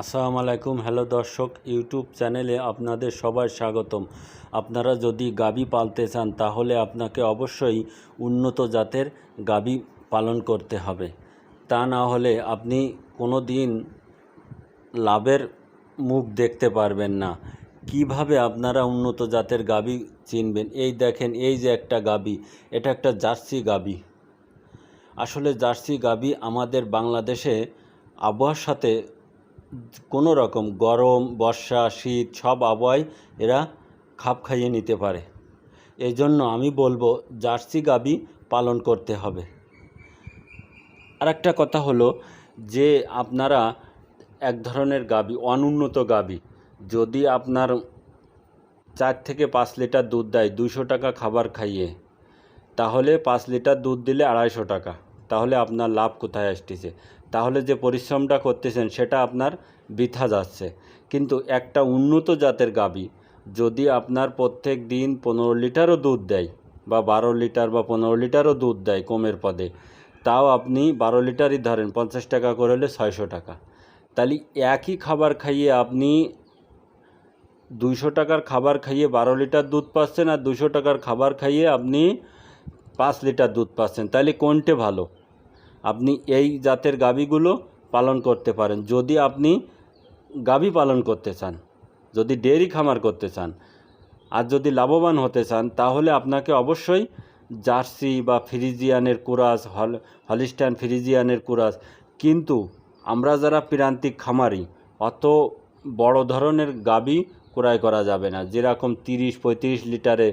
আসসালামু আলাইকুম। হ্যালো দর্শক, ইউটিউব চ্যানেলে আপনাদের সবাই স্বাগতম। আপনারা যদি গাবি পালতে চান, তাহলে আপনাকে অবশ্যই উন্নত জাতের গাবি পালন করতে হবে। তা না হলে আপনি কোনো দিন লাভের মুখ দেখতে পারবেন না। কীভাবে আপনারা উন্নত জাতের গাবি চিনবেন? এই দেখেন, এই যে একটা গাবি, এটা একটা জার্সি গাবি। আসলে জার্সি গাবি আমাদের বাংলাদেশে আবহাওয়ার সাথে কোনো রকম গরম, বর্ষা, শীত, সব আবহাওয়ায় এরা খাপ খাইয়ে নিতে পারে। এই জন্য আমি বলব, জার্সি গাবি পালন করতে হবে। আর একটা কথা হলো যে, আপনারা এক ধরনের গাবি অনুন্নত গাবি যদি আপনার চার থেকে পাঁচ লিটার দুধ দেয় দুশো টাকা খাবার খাইয়ে, তাহলে পাঁচ লিটার দুধ দিলে আড়াইশো টাকা, তাহলে আপনার লাভ কোথায় আসতেছে? তাহলে যে পরিশ্রমটা করতেছেন, সেটা আপনার বৃথা যাচ্ছে। কিন্তু একটা উন্নত জাতের গাবি যদি আপনার প্রত্যেক দিন পনেরো লিটারও দুধ দেয় বা বারো লিটার বা পনেরো লিটারও দুধ দেয় কমের পদে, তাও আপনি বারো লিটারই ধরেন, পঞ্চাশ টাকা করে হলে ছয়শো টাকা। তাহলে একই খাবার খাইয়ে আপনি দুইশো টাকার খাবার খাইয়ে বারো লিটার দুধ পাচ্ছেন আর দুশো টাকার খাবার খাইয়ে আপনি পাঁচ লিটার দুধ পাচ্ছেন, তাহলে কোনটে ভালো? আপনি এই জাতের গাভীগুলো পালন করতে পারেন। যদি আপনি গাভী পালন করতে চান, যদি ডেয়ারি খামার করতে চান, আর যদি লাভবান হতে চান, তাহলে আপনাকে অবশ্যই জার্সি বা ফ্রিজিয়ানের কুরাস, হল হলিস্টান ফ্রিজিয়ানের কুরাস। কিন্তু আমরা যারা প্রান্তিক খামারি, অত বড় ধরনের গাবি ক্রয় করা যাবে না। যেরকম তিরিশ, পঁয়ত্রিশ লিটারে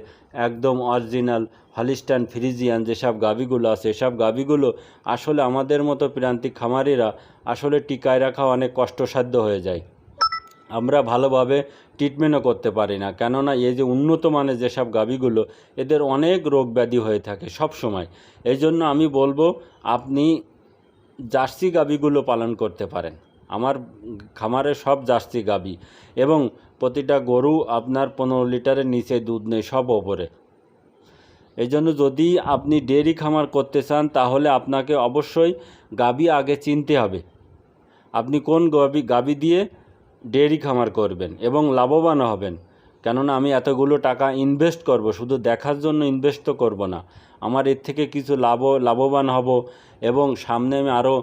একদম অরিজিনাল হলিস্টান ফ্রিজিয়ান যেসব গাবিগুলো আছে এসব গাবিগুলো আসলে আমাদের মতো প্রান্তিক খামারিরা আসলে টিকায় রাখা অনেক কষ্টসাধ্য হয়ে যায়। আমরা ভালোভাবে ট্রিটমেন্টও করতে পারি না। কেননা এই যে উন্নত মানের যেসব গাবিগুলো এদের অনেক রোগ ব্যাধি হয়ে থাকে সব সময়। এই জন্য আমি বলব, আপনি জার্সি গাবিগুলো পালন করতে পারেন। আমার খামারে সব জার্সি গাবি এবং প্রতিটা গরু আপনার পনেরো লিটারের নিচে দুধ নেই, সব ওপরে। এই জন্য যদি আপনি ডেয়ারি খামার করতে চান, তাহলে আপনাকে অবশ্যই গাবি আগে চিনতে হবে। আপনি কোন গাবি গাবি দিয়ে ডেয়ারি খামার করবেন এবং লাভবান হবেন। কেননা আমি এতগুলো টাকা ইনভেস্ট করব, শুধু দেখার জন্য ইনভেস্ট তো করব না। আমার এর থেকে কিছু লাভ, লাভবান হব এবং সামনে আমি আরও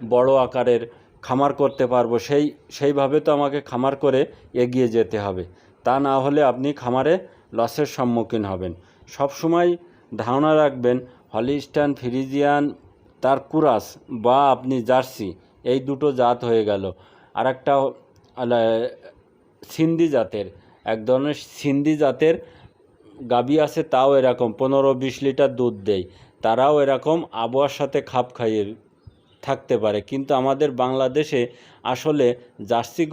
বড় আকারের খামার করতে পারব, সেই, সেইভাবে তো আমাকে খামার করে এগিয়ে যেতে হবে। তা না হলে আপনি খামারে লসের সম্মুখীন হবেন। সব সময় ধারণা রাখবেন, হলিস্টান, ফ্রিজিয়ান, তার কুরাস বা আপনি জার্সি, এই দুটো জাত হয়ে গেল। আর একটা সিন্ধি জাতের, এক ধরনের সিন্ধি জাতের গাবি আছে, তাও এরকম পনেরো বিশ লিটার দুধ দেয়। তারাও এরকম আবহাওয়ার সাথে খাপ খাইয়ে থাকতে পারে, কিন্তু আমাদের বাংলাদেশে আসলে জার্সি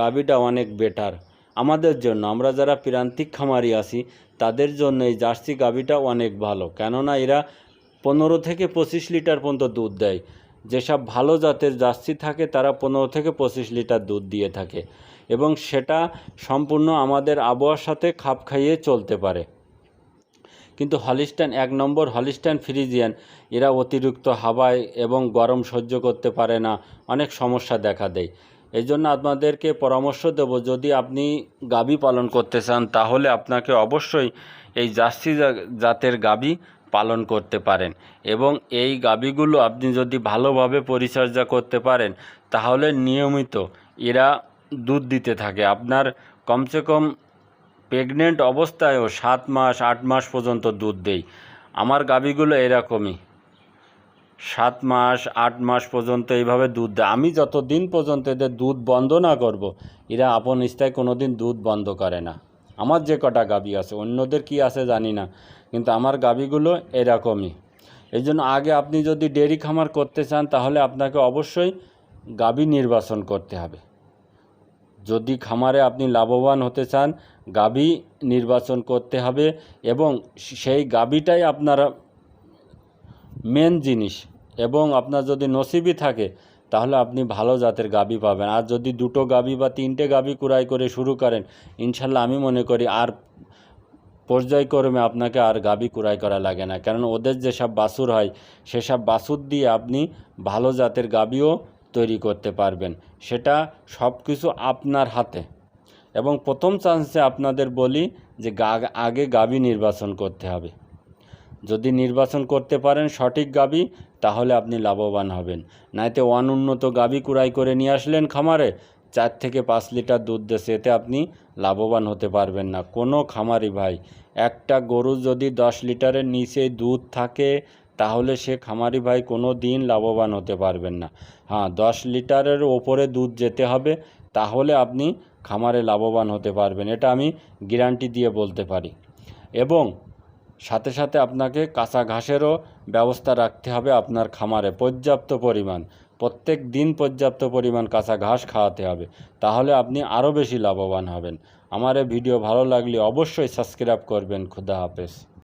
গাবিটা অনেক বেটার আমাদের জন্য, আমরা যারা প্রান্তিক খামারি আছি, তাদের জন্য এই জার্সি গাবিটা অনেক ভালো। কেননা এরা পনেরো থেকে পঁচিশ লিটার পর্যন্ত দুধ দেয়। যেসব ভালো জাতের জার্সি থাকে, তারা পনেরো থেকে পঁচিশ লিটার দুধ দিয়ে থাকে। এবং সেটা সম্পূর্ণ আমাদের আবহাওয়ার সাথে খাপ খাইয়ে চলতে পারে। কিন্তু হলিস্টান এক নম্বর হলিস্টান ফ্রিজিয়ান। এরা অতিরিক্ত হাওয়ায় এবং গরম সহ্য করতে পারে না, অনেক সমস্যা দেখা দেয়। এই জন্য আপনাদেরকে পরামর্শ দেব, যদি আপনি গাবি পালন করতে চান, তাহলে আপনাকে অবশ্যই এই জার্সি জাতের গাবি পালন করতে পারেন। এবং এই গাবিগুলো আপনি যদি ভালোভাবে পরিচর্যা করতে পারেন, তাহলে নিয়মিত এরা দুধ দিতে থাকে। আপনার কমসে কম প্রেগনেন্ট অবস্থায়ও সাত মাস, আট মাস পর্যন্ত দুধ দেই। আমার গাবিগুলো এরকমই। সাত মাস, আট মাস পর্যন্ত এইভাবে দুধ দেয়। আমি যতদিন পর্যন্ত এদের দুধ বন্ধ না করব, এরা আপন ইস্তায় কোনো দিন দুধ বন্ধ করে না। আমার যে কটা গাবি আছে, অন্যদের কি আছে জানি না, কিন্তু আমার গাবিগুলো এরকমই। এই জন্য আগে আপনি যদি ডেরি খামার করতে চান, তাহলে আপনাকে অবশ্যই গাবি নির্বাচন করতে হবে। যদি খামারে আপনি লাভবান হতে চান গাবি নির্বাচন করতে হবে এবং সেই গাবিটাই আপনার মেন জিনিস এবং আপনার যদি নসিবই থাকে, তাহলে আপনি ভালো জাতের গাবি পাবেন। আর যদি দুটো গাবি বা তিনটে গাবি কুড়াই করে শুরু করেন, ইনশাল্লাহ আমি মনে করি আর পর্যায়ক্রমে আপনাকে আর গাবি কুড়াই করা লাগে না। কারণ ওদের যেসব বাছুর হয়, সেসব বাছুর দিয়ে আপনি ভালো জাতের গাবিও তৈরি করতে পারবেন। সেটা সব কিছু আপনার হাতে। এবং প্রথম চান্সে আপনাদের বলি যে আগে গাবি নির্বাচন করতে হবে। যদি নির্বাচন করতে পারেন সঠিক গাবি তাহলে আপনি লাভবান হবেন। নাইতে অনুন্নত গাবি কুড়াই করে নিয়ে আসলেন খামারে, চার থেকে পাঁচ লিটার দুধ দেশে এতে আপনি লাভবান হতে পারবেন না। কোনো খামারি ভাই, একটা গরু যদি দশ লিটারের নিচে দুধ থাকে তাহলে সে খামারি ভাই কোনো দিন লাভবান হতে পারবেন না। হ্যাঁ দশ লিটারের ওপরে দুধ যেতে হবে, তাহলে আপনি খামারে লাভবান হতে পারবেন, এটা আমি গ্যারান্টি দিয়ে বলতে পারি। এবং সাথে সাথে আপনাকে কাঁচা ঘাসেরও ব্যবস্থা রাখতে হবে আপনার খামারে, পর্যাপ্ত পরিমাণ। প্রত্যেক দিন পর্যাপ্ত পরিমাণ কাঁচা ঘাস খাওয়াতে হবে, তাহলে আপনি আরও বেশি লাভবান হবেন। আমার ভিডিও ভালো লাগলে অবশ্যই সাবস্ক্রাইব করবেন। খুদা হাফেজ।